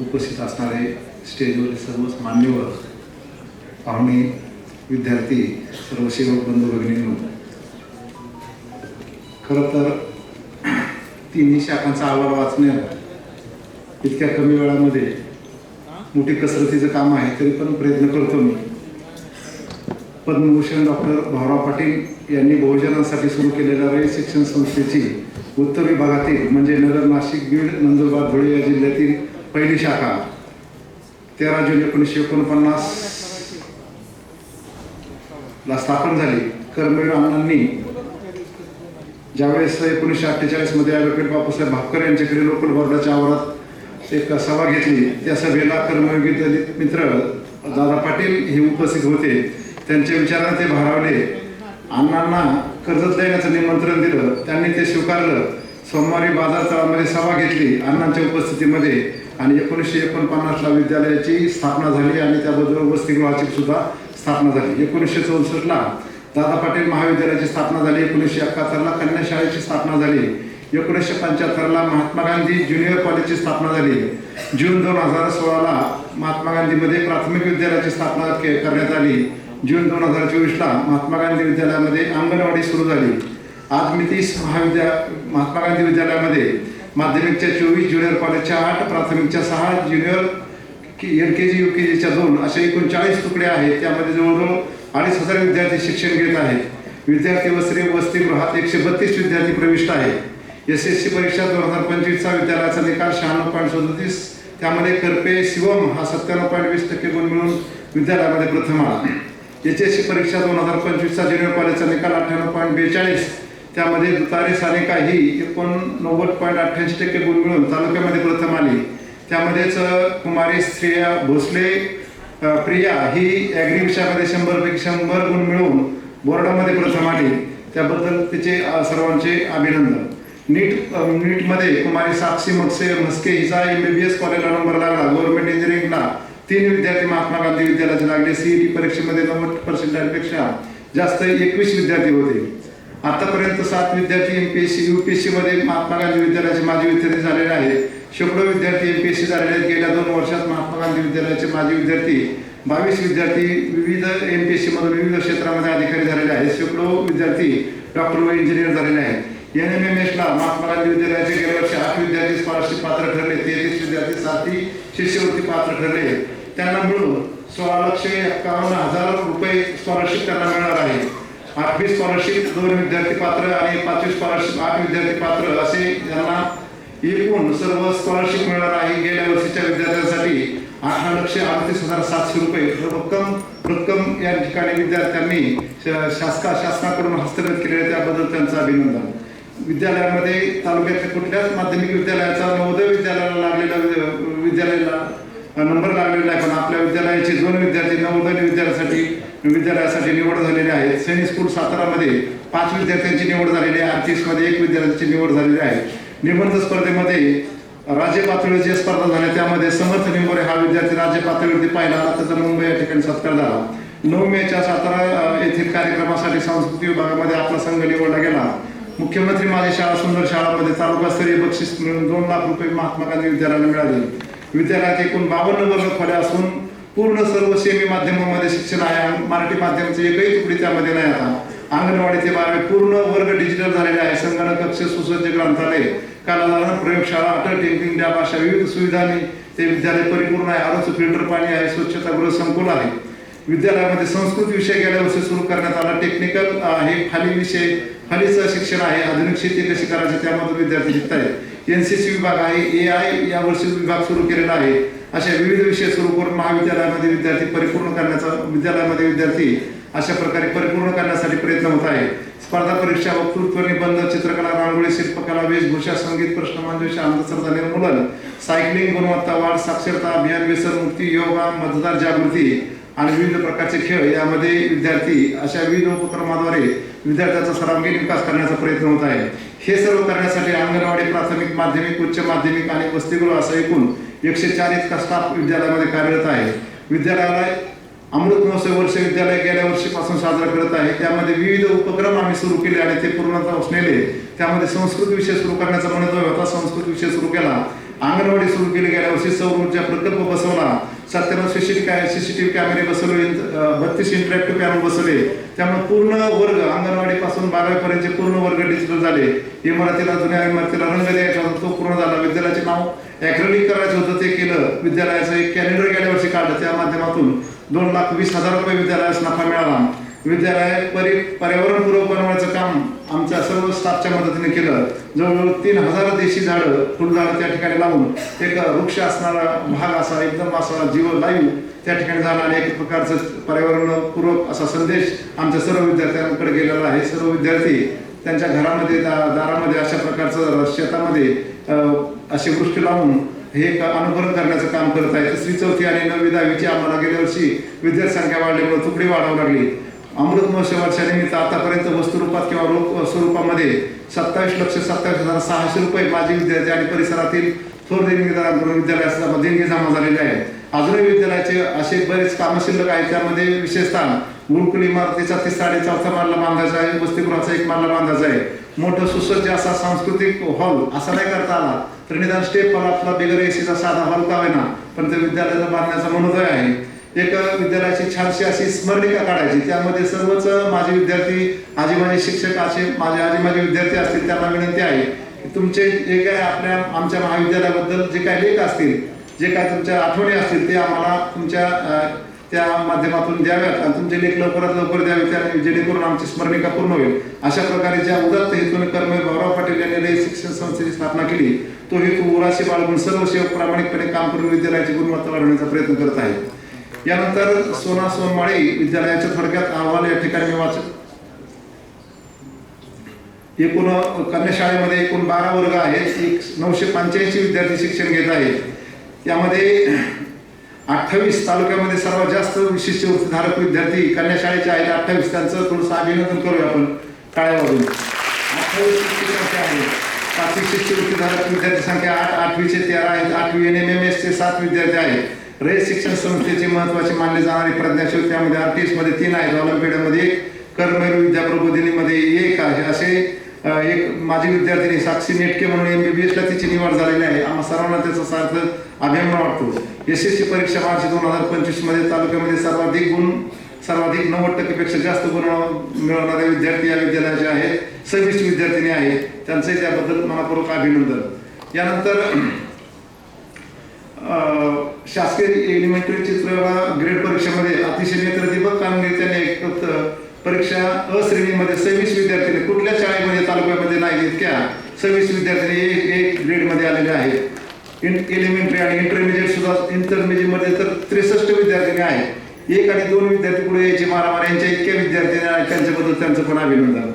उपस्थित असणारे स्टेजवर सर्वच मान्यवर पाहुणे विद्यार्थी सर्व सेवक बंधू भगिनींनो. खरं तर तिन्ही शाखांचा आवार वाचण्यात इतक्या कमी वेळामध्ये मोठी कसरतीचं काम आहे तरी पण प्रयत्न करतो मी. पद्मभूषण डॉक्टर भाऊराव पाटील यांनी बहुजनांसाठी सुरू केलेल्या रयत शिक्षण संस्थेची उत्तर विभागातील म्हणजे नगर नाशिक बीड नंदुरबार धुळे या जिल्ह्यातील पहिली शाखा तेरा जून एकोणीसशे एकोणपन्नास ला स्थापन झाली. कर्मवीर अण्णांनी ज्यावेळेस एकोणीसशे अठ्ठेचाळीसमध्ये ॲडव्होकेट बापूसाहेब भापकर यांच्याकडे लोकल बोर्डाच्या आवारात एक सभा घेतली. त्या सभेला कर्मयोगी दलित मित्र दादा पाटील हे उपस्थित होते. त्यांच्या विचाराने ते भारावले. अण्णांना कर्जत देण्याचं निमंत्रण दिलं. त्यांनी ते स्वीकारलं. सोमवारी बाजार तळामध्ये सभा घेतली. अण्णांच्या उपस्थितीमध्ये आणि एकोणीसशे एकोणपन्नासला विद्यालयाची स्थापना झाली आणि त्याबरोबर वसतिगृहाची सुद्धा स्थापना झाली. एकोणीसशे चौसष्टला दादा पाटील महाविद्यालयाची स्थापना झाली. एकोणीसशे एकाहत्तरला कन्या शाळेची स्थापना झाली. एकोणीसशे पंच्याहत्तरला महात्मा गांधी ज्युनियर कॉलेजची स्थापना झाली. जून दोन हजार सोळाला महात्मा गांधीमध्ये प्राथमिक विद्यालयाची स्थापना के- करण्यात आली. जून दोन हजार चोवीसला महात्मा गांधी विद्यालयामध्ये अंगणवाडी सुरू झाली. आज मी तीस महाविद्या महात्मा गांधी विद्यालयामध्ये माध्यमिकच्या चोवीस ज्युनियर कॉलेजच्या आठ प्राथमिकच्या सहा junior L K G U K जीच्या दोन असे एकूण चाळीस तुकडे आहेत. त्यामध्ये जवळजवळ अडीच हजार विद्यार्थी शिक्षण घेत आहेत. विद्यार्थी वस्त्री वसतिगृहात एकशे बत्तीस विद्यार्थी प्रविष्ट आहेत. एस एस सी परीक्षा दोन हजार पंचवीसचा विद्यालयाचा निकाल शहाण्णव पॉईंट सदतीस त्यामध्ये करपे शिवम हा सत्त्याण्णव पॉईंट वीस टक्के गुण मिळून विद्यालयामध्ये प्रथम आला. एच एस सी परीक्षा दोन हजार पंचवीसचा ज्युनियर कॉलेजचा निकाल अठ्ठ्याण्णव पॉईंट बेचाळीस त्यामध्ये दुतारे सानेका ही एकोणनव्वद पॉईंट अठ्ठ्याऐंशी टक्के गुण मिळून तालुक्यामध्ये प्रथम आली. त्यामध्येच कुमारी स्त्रिया भोसले प्रिया ही ॲग्री विषयामध्ये शंभरपैकी शंभर गुण मिळवून बोर्डामध्ये प्रथम आली. त्याबद्दल तिचे सर्वांचे अभिनंदन. नीट नीटमध्ये कुमारी साक्षी मक्से म्हस्के हिचा एम बी बी एस कॉलेजला नंबर लागला. गव्हर्नमेंट इंजिनिअरिंगला तीन विद्यार्थी महात्मा गांधी विद्यालयाचे लागले. सीईटी परीक्षेमध्ये नव्वद पर्सेंटाईलपेक्षा जास्त एकवीस विद्यार्थी होते. आतापर्यंत सात विद्यार्थी M P S C U P S सीमध्ये महात्मा गांधी विद्यालयाचे माजी विद्यार्थी झालेले आहेत. शेकडो विद्यार्थी एम पी एस सी झालेले आहेत. गेल्या दोन वर्षात महात्मा गांधी विद्यालयाचे माजी विद्यार्थी बावीस विद्यार्थी विविध एम पी एस सीमधून विविध क्षेत्रामध्ये अधिकारी झालेले आहेत. शेकडो विद्यार्थी डॉक्टर व इंजिनियर झालेले आहेत. एन एम एम एसला महात्मा गांधी विद्यालयाचे गेल्या वर्षी आठ विद्यार्थी स्कॉलरशिप पात्र ठरले. तेहतीस विद्यार्थी साथी शिष्यवृत्ती पात्र ठरले. त्यांना मिळून सोळा लक्ष एकावन्न हजार रुपये स्कॉलरशिप त्यांना मिळणार आहे. आठवी स्कॉलरशिप दोन विद्यार्थी पात्र आणि पाचवी स्कॉलरशिप आठ विद्यार्थी पात्र. असे यांना एकूण सर्व स्कॉलरशिप मिळणार आहे. गेल्या वर्षीच्या विद्यार्थ्यांसाठी अठरा लक्ष अडतीस हजार सातशे रुपये. रक्कम रक्कम या ठिकाणी विद्यार्थ्यांनी श- शासका शासनाकडून हस्तगत केले त्याबद्दल त्यांचं अभिनंदन. विद्यालयामध्ये तालुक्यातल्या कुठल्याच माध्यमिक विद्यालयाचा नवोदय विद्यालयाला लागलेला विद्यालयाला नंबर लागलेला आहे पण आपल्या विद्यालयाचे दोन विद्यार्थी नवोदय विद्यालयासाठी विद्यालयासाठी निवड झालेली आहे. सेनी स्कूल सातारामध्ये पाच विद्यार्थ्यांची निवड झालेली आहे. आर्थिक्समध्ये एक विद्यार्थ्यांची निवड झालेली आहे. निबंध स्पर्धेमध्ये राज्य पातळीवर जे स्पर्धा झाल्या त्यामध्ये समर्थ निंबोरे हा विद्यार्थी राज्य पातळीवरती पाहिला. त्याचा मुंबई या ठिकाणी सत्कार झाला. नऊ मेच्या सातारा येथील कार्यक्रमासाठी सांस्कृतिक विभागामध्ये आपला संघ निवडला गेला. मुख्यमंत्री माझी शाळा सुंदर शाळामध्ये तालुकास्तरीय बक्षीस मिळून दोन लाख रुपये महात्मा गांधी विद्यालयाला मिळाले. विद्यालयात एकूण बावन्न वर्ग खोल्या असून पूर्ण सर्व सेमी माध्यमामध्ये शिक्षण आहे. मराठी माध्यमाचे एकही तुकडी त्यामध्ये नाही आता. अंगणवाडीचे बारावी पूर्ण वर्ग डिजिटल झालेले आहे. संगणक कक्ष सुसज्ज ग्रंथालय कलादालन प्रयोगशाळा अटल टिंकिंग लॅब अशा विविध सुविधांनी ते विद्यालय परिपूर्ण आहे. आरोग्य फिल्टर पाणी आहे. स्वच्छतागृह संकुल आहे. विद्यालयामध्ये संस्कृत विषय गेल्या वर्षी सुरू करण्यात आला. टेक्निकल हे खाली विषय खालीचं शिक्षण आहे. आधुनिक शेती कशी करायची त्यामधून विद्यार्थी शिकत आहेत एन सी सी विभाग आहे ए आय यावर्षी विभाग सुरू केलेला आहे. अशा विविध विषय सुरू करून महाविद्यालयामध्ये विद्यार्थी परिपूर्ण करण्याचा विद्यालयामध्ये विद्यार्थी अशा प्रकारे परिपूर्ण करण्यासाठी प्रयत्न होत आहे. स्पर्धा परीक्षा वक्तृत्व निबंध चित्रकला रांगोळी शिल्पकला वेशभूषा संगीत प्रश्नमंजुषा अंधश्रद्धा निर्मूलन सायकलिंग गुणवत्ता वाढ साक्षरता अभियान व्यसनमुक्ती योगा मतदार जागृती आणि विविध प्रकारचे खेळ यामध्ये विद्यार्थी अशा विविध उपक्रमाद्वारे विद्यार्थ्यांचा सर्वांगीण विकास करण्याचा प्रयत्न होत आहे. हे सर्व करण्यासाठी अंगणवाडी प्राथमिक माध्यमिक उच्च माध्यमिक आणि वसतिगृह असं एकूण एकशे चार इतका स्टाफ विद्यालयामध्ये कार्यरत आहे. विद्यालयाला अमृत महोत्सव वर्ष विद्यालय गेल्या वर्षीपासून साजरा करत आहे. त्यामध्ये विविध उपक्रम आम्ही सुरू केले आणि ते पूर्णतः नेले त्यामध्ये संस्कृत विषय सुरू करण्याचा मनोदय होता संस्कृत विषय सुरू केला. अंगणवाडी सुरू केली गेल्या वर्षी सौर ऊर्जा प्रकल्प बसवला. सत्त्याण्णव सीसीटीव्ही सीसीटीव्ही कॅमेरे बसवले बत्तीस इंटरॅक्टिव्ह पॅनल बसवले. त्यामुळे पूर्ण वर्ग अंगणवाडी पासून बारावीपर्यंतचे पूर्ण वर्ग डिजिटल झाले. इमारतीला जुन्या इमारतीला रंग द्यायचा होता तो पूर्ण झाला. विद्यालयाचे नाव ॲक्रेलिक करायचं होतं ते केलं. विद्यालयाचं एक कॅलेंडर गेल्या वर्षी काढलं त्या माध्यमातून दोन लाख वीस हजार रुपये विद्यालयास नफा मिळाला. विद्यालय परि पर्यावरणपूर्वक बनवण्याचं काम आमच्या सर्व स्टाफच्या मदतीने केलं. जवळजवळ तीन हजार देशी झाडं फुलझाडं त्या ठिकाणी लावून एक वृक्ष असणारा भाग असा एकदम असा जीव लाईव त्या ठिकाणी झाला आणि एक प्रकारचं पर्यावरणपूर्वक असा संदेश आमच्या सर्व विद्यार्थ्यांकडे गेलेला आहे. सर्व विद्यार्थी त्यांच्या घरामध्ये दा- दारामध्ये अशा प्रकारचं शेतामध्ये अशी वृष्टी लावून हे अनुकरण करण्याचं काम करत आहे तिसरी चौथी आणि नववी दहावीची आम्हाला गेल्या वर्षी विद्यार्थी संख्या वाढल्यामुळे तुकडी वाढावी लागली. अमृत महोत्सवाच्या निमित्त आतापर्यंत वस्तुरूपात किंवा रोख स्वरूपामध्ये सत्तावीस लक्ष सत्तावीस हजार सहाशे रुपये माजी विद्यार्थी आणि परिसरातील थोर देणगीदारांकडून देणगी जमा झालेले आहे. अजूनही विद्यालयाचे असे बरेच कामं शिल्लक आहेत त्यामध्ये विशेषतः गुरुकुल इमारतीचा ते साडेचारचा मानला बांधायचा आहे वसतिगृहाचा एक मानला बांधायचा आहे. मोठं सुसज्ज असा सांस्कृतिक हॉल असा नाही करता आला. तर निदान स्टेप हॉल आपला बिगर एसीचा साधा हॉल का होईना पण ते विद्यालयाचा बांधण्याचा मनोदय आहे. एक विद्यालयाची छानशी अशी स्मरणिका काढायची. त्यामध्ये सर्वच माझे विद्यार्थी आजी माझे शिक्षक असे माझे आजी माझे विद्यार्थी असतील त्यांना विनंती आहे की तुमचे जे काय आपल्या आमच्या महाविद्यालयाबद्दल जे काही लेख असतील जे काय तुमच्या आठवणी असतील ते आम्हाला तुमच्या त्या माध्यमातून द्याव्यात आणि तुमचे लेख लवकरात लवकर द्यावे त्या जेणेकरून आमची स्मरणिका पूर्ण होईल. अशा प्रकारे ज्या उदात्त हेतून कर्मवीर भाऊराव पाटील यांनी शिक्षण संस्थेची स्थापना केली तो हेतू उराशी बाळगून सर्व सेवक प्रामाणिकपणे काम करून विद्यालयाची गुणवत्ता वाढवण्याचा प्रयत्न करत आहे. यानंतर सोना सोनमाळे विद्यालयाच्या थोडक्यात अहवाल या ठिकाणी मी वाचत एकूण कन्या शाळेमध्ये एकूण बारा वर्ग आहेत. एक नऊशे पंच्याऐंशी विद्यार्थी शिक्षण घेत आहेत. त्यामध्ये अठ्ठावीस तालुक्यामध्ये सर्वात जास्त विशिष्ट विद्यार्थी कन्या शाळेचे आहेत. अठ्ठावीस त्यांचं थोडंसं अभिनंदन करूया आपण टाळ्यावरून. अठ्ठावीस शिक्षक संख्या आहे शिष्यवृत्तीधारक विद्यार्थी संख्या आठ आठवीचे तेरा आहेत. आठवी एन एम एम एसचे सात विद्यार्थी आहेत. रयत शिक्षण संस्थेचे महत्त्वाचे मानले जाणारे प्रज्ञाशोध त्यामध्ये आर्टिस्टमध्ये तीन आहेत. ऑलिम्पिडमध्ये एक कर्मवीर विद्याप्रबोधिनीमध्ये एक आहे. असे एक माजी विद्यार्थिनी साक्षी नेटके म्हणून एम बी बी एसला तिची निवड झालेली आहे. आम्हा सर्वांना त्याचा सार्थ अभिमान वाटतो. एस एस सी परीक्षा मार्च दोन हजार पंचवीसमध्ये तालुक्यामध्ये सर्वाधिक गुण सर्वाधिक नव्वद टक्केपेक्षा जास्त गुण मिळवणारे विद्यार्थी या विद्यालयाचे आहेत. सव्वीस विद्यार्थिनी आहेत. त्यांचंही त्याबद्दल मनापूर्वक अभिनंदन. यानंतर शासकीय एलिमेंटरी चित्रकला ग्रेड परीक्षेमध्ये अतिशय नेत्रदीपक कामगिरी त्यांनी एक परीक्षा अ श्रेणीमध्ये सव्वीस विद्यार्थी कुठल्या शाळेमध्ये तालुक्यामध्ये नाही इतक्या सव्वीस विद्यार्थी एक एक ग्रेडमध्ये आलेले आहेत. एलिमेंटरी आणि इंटरमिजिएट सुद्धा इंटरमिजिएटमध्ये मध्ये तर त्रेसष्ट विद्यार्थ्यांनी आहेत. एक आणि दोन विद्यार्थी पुढे यायचे. मारामार यांच्या इतक्या विद्यार्थी आणि त्यांच्याबद्दल त्यांचं पण अभिनंदन.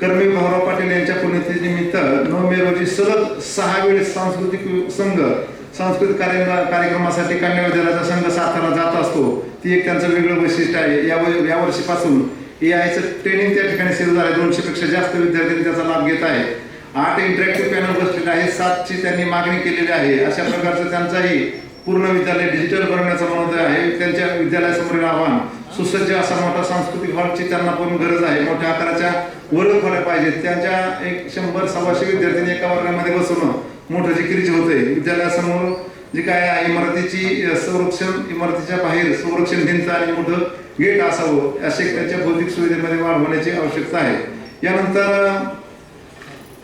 कर्मी भाऊराव पाटील यांच्या पुण्यतिथीनिमित्त नऊ मे रोजी सलग सहा वेळेस सांस्कृतिक संघ सांस्कृतिक कार्य कार्यक्रमासाठी कन्या विद्यालयाचा संघ सातारा जात असतो. ती एक त्यांचं वेगळं वैशिष्ट्य आहे. या या वर्षीपासून ए आयचं ट्रेनिंग त्या ठिकाणी सुरू झालं दोनशे पेक्षा जास्त विद्यार्थी त्याचा लाभ घेत आहे. आठ इंटरॅक्टिव्ह पॅनल बसलेले आहे सातची त्यांनी मागणी केलेली आहे. अशा प्रकारचं त्यांचाही पूर्ण विद्यालय डिजिटल बनवण्याचा मनोदय आहे. त्यांच्या विद्यालयासमोरील आव्हान सुसज्ज असा मोठा सांस्कृतिक हॉलची त्यांना पण गरज आहे. मोठ्या आकाराच्या वर्ग खोल्या पाहिजेत. त्यांच्या एक शंभर सव्वाशे विद्यार्थ्यांनी एका वर्गामध्ये बसवणं मोठं जिकिरीच होतंय विद्यालयासमोर जे काय आहे इमारतीची संरक्षण इमारतीच्या बाहेर संरक्षण भिंत आणि मोठं गेट असावं असे त्याच्या भौतिक सुविधेमध्ये वाढ होण्याची आवश्यकता आहे. यानंतर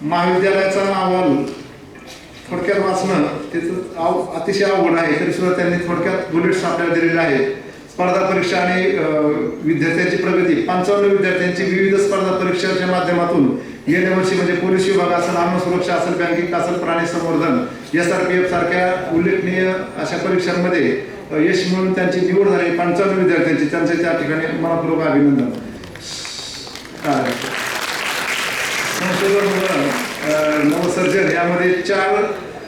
महाविद्यालयाचा अहवाल थोडक्यात वाचणं त्याचं आव अतिशय अवघड आहे तरी सुद्धा त्यांनी थोडक्यात बुलेट्स आपल्याला दिलेले आहेत. स्पर्धा परीक्षा आणि विद्यार्थ्यांची प्रगती पंचावन्न विद्यार्थ्यांची विविध स्पर्धा परीक्षांच्या माध्यमातून गेल्या वर्षी म्हणजे पोलीस विभाग असेल अन्न सुरक्षा असेल बँकिंग असेल प्राणी संवर्धन एस आर पी एफ सारख्या उल्लेखनीय अशा परीक्षांमध्ये यश मिळून त्यांची निवड झाली. पंचावन्न विद्यार्थ्यांची. त्यांचे त्या ठिकाणी मनपूर्वक अभिनंदन. संशोधन नवसर्जन यामध्ये चार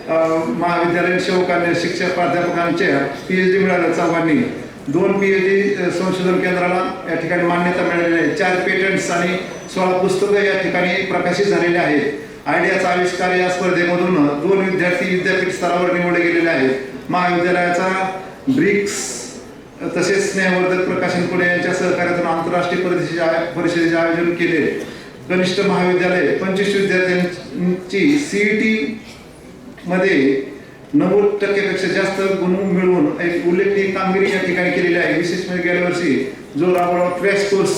महाविद्यालयीन सेवकांनी शिक्षक प्राध्यापकांच्या पीएच डी मिळाल्या चव्हाणी दोन पीएच डी संशोधन केंद्राला या ठिकाणी मान्यता मिळालेली आहे. चार पेटंट्स आणि सोळा पुस्तकं या ठिकाणी प्रकाशित झालेले आहेत. आयडियाचा आविष्कार या स्पर्धेमधून दोन विद्यार्थी विद्यापीठ स्तरावर निवडले गेलेले आहेत. महाविद्यालयाचा ब्रिक्स तसेच स्नेहवर्धक प्रकाशन पुणे यांच्या सहकार्यातून आंतरराष्ट्रीय परिषदेचे परिषदेचे आयोजन केले. कनिष्ठ महाविद्यालय पंचवीस विद्यार्थ्यांची सीईटी मध्ये नव्वद टक्क्यापेक्षा जास्त गुण मिळवून एक उल्लेखनीय कामगिरी या ठिकाणी केलेली आहे. विशेष म्हणजे गेल्या वर्षी जो राबवला क्रॅश कोर्स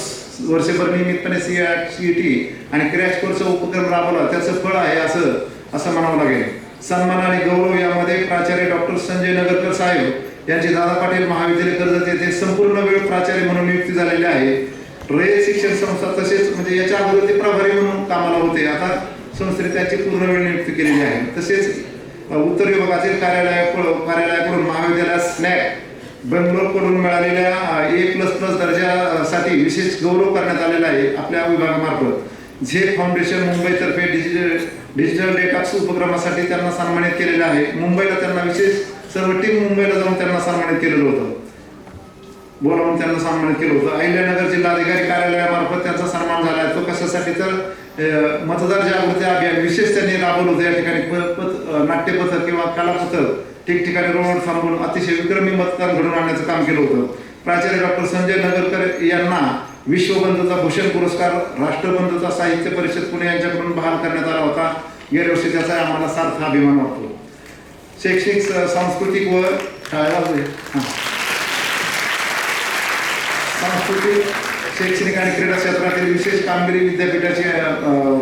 वर्षभर नियमितपणे सी सी टी आणि क्रॅश कोर्सचा उपक्रम राबवला त्याचं फळ आहे असं असं म्हणावं लागेल. सन्मान आणि गौरव यामध्ये प्राचार्य डॉक्टर संजय नगरकर साहेब यांचे दादा पाटील महाविद्यालय कर्जत येथे संपूर्ण वेळ प्राचार्य म्हणून नियुक्ती झालेली आहे. रयत शिक्षण संस्था तसेच म्हणजे याच्या अगोदर ते प्रभारी म्हणून कामाला होते. आता संस्थेने त्याची पूर्ण वेळ नियुक्ती केलेली आहे. तसेच उत्तर विभागातील कार्यालय कार्यालयाकडून महाविद्यालयात स्नॅक बेंगलोरकडून मिळालेल्या ए प्लस प्लस दर्जासाठी विशेष गौरव करण्यात आलेला आहे आपल्या विभागामार्फत. झे फाउंडेशन मुंबईतर्फे डिजिटल डिजिटल डेटाक्स उपक्रमासाठी त्यांना सन्मानित केलेलं आहे. मुंबईला त्यांना विशेष सर्व टीम मुंबईला जाऊन त्यांना सन्मानित केलेलं होतं. बोलावून त्यांना सन्मानित केलं होतं. अहिल्यानगर जिल्हाधिकारी कार्यालयामार्फत त्यांचा सन्मान झाला आहे. तो कशासाठी? तर मतदार जागृती अभियान विशेष त्यांनी राबवलं होतं. या ठिकाणी नाट्यपथक किंवा कलापथक ठिकठिकाणी रोड थांबून अतिशय विक्रमी मतदान घडवून आणण्याचं काम केलं होतं. प्राचार्य डॉक्टर संजय नगरकर यांना विश्वबंधूचा भूषण पुरस्कार राष्ट्रबंधूचा साहित्य परिषद पुणे यांच्याकडून बहाल करण्यात आला होता. गेल्या वर्षी त्याचा आम्हाला सार्थ अभिमान वाटतो. शैक्षणिक सांस्कृतिक व काय सांस्कृतिक शैक्षणिक आणि क्रीडा क्षेत्रातील विशेष कामगिरी विद्यापीठाच्या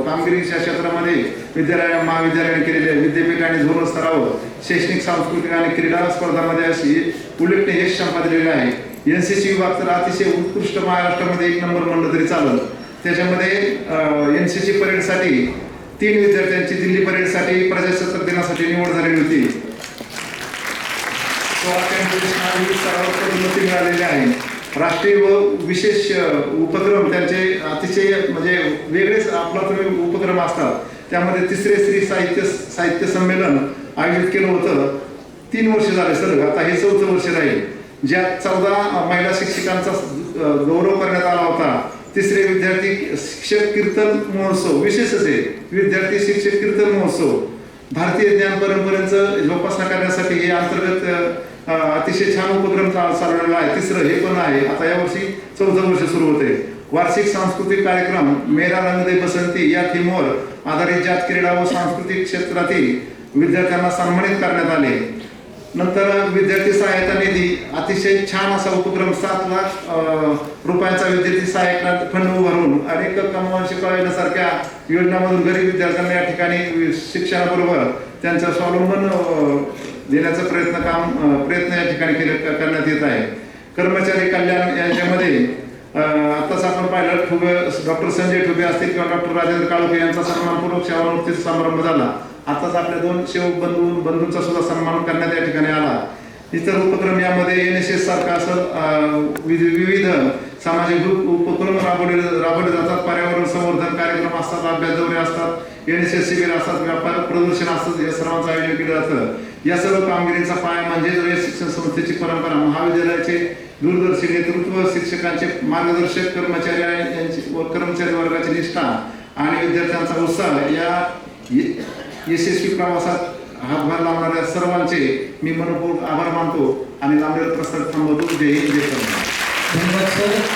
कामगिरीच्या क्षेत्रामध्ये विद्यालय महाविद्यालयाने केलेले विद्यापीठ आणि झोन स्तरावर शैक्षणिक सांस्कृतिक आणि क्रीडा स्पर्धामध्ये अशी उल्लेखनीय यश संपादलेले आहे. एन सी सी विभाग तर अतिशय उत्कृष्ट महाराष्ट्रामध्ये एक नंबर म्हणलं तरी चालत त्याच्यामध्ये एन सी सी परेडसाठी तीन विद्यार्थ्यांची दिल्ली परेडसाठी प्रजासत्ताक दिनासाठी निवड झालेली होती. मिळालेली आहे. राष्ट्रीय व विशेष उपक्रम त्यांचे अतिशय म्हणजे वेगळेच आपला उपक्रम असतात. त्यामध्ये तिसरे श्री साहित्य साहित्य संमेलन आयोजित केलं होतं. तीन वर्ष झाले सर आता हे चौथं वर्ष राहील. ज्यात चौदा महिला शिक्षकांचा गौरव करण्यात आला होता. तिसरे विद्यार्थी शिक्षक कीर्तन महोत्सव विशेषच आहे विद्यार्थी शिक्षक कीर्तन महोत्सव. भारतीय ज्ञान परंपरेचं जोपासना करण्यासाठी हे अंतर्गत अतिशय छान उपक्रम चालवलेला आहे. तिसरं हे पण आहे. आता यावर्षी चौथं वर्ष सुरू होते वार्षिक सांस्कृतिक कार्यक्रम मेरा रंग दे बसंती या थीमवर आधारित ज्यात क्रीडा व सांस्कृतिक क्षेत्रातील विद्यार्थ्यांना सन्मानित करण्यात आले. नंतर विद्यार्थी सहायता निधी अतिशय छान असा उपक्रम सात लाख रुपयांचा विद्यार्थी सहायता फंड उभारून अनेक कमवांशी शिकवण्यासारख्या योजनामधून गरीब विद्यार्थ्यांना या ठिकाणी शिक्षणाबरोबर त्यांचं स्वावलंबन देण्याचा प्रयत्न काम प्रयत्न या ठिकाणी केले करण्यात येत आहे. कर्मचारी कल्याण यांच्यामध्ये आत्ताच आताच आपण पाहिलं ठुबे डॉक्टर संजय ठुबे असतील किंवा डॉक्टर राजेंद्र काळुके यांचा सन्मानपूर्वक सेवानिवृत्ती समारंभ झाला. आताच आपल्या दोन सेवक बंधू बंधूंचा सुद्धा सन्मान करण्यात या ठिकाणी आला. इतर उपक्रम यामध्ये एन एस एस सारखा असं विविध सामाजिक ग्रुप उपक्रम राबवले राबवले जातात. पर्यावरण संवर्धन कार्यक्रम असतात अभ्यास दौरे असतात एन एस एस शिबिर असतात व्यापार प्रदर्शन असतात या सर्वांचं आयोजन केलं जातं. या सर्व कामगिरीचा पाया म्हणजे रयत शिक्षण संस्थेची परंपरा महाविद्यालयाचे दूरदर्शी नेतृत्व शिक्षकांचे मार्गदर्शक कर्मचारी यांची व कर्मचारी वर्गाची निष्ठा आणि विद्यार्थ्यांचा उत्साह या यशस्वी प्रवासात हातभार लावणाऱ्या सर्वांचे मी मनपूर्वक आभार मानतो आणि लांबलेला प्रसार थांबवतो. जय हिंद जय धन्यवाद सर.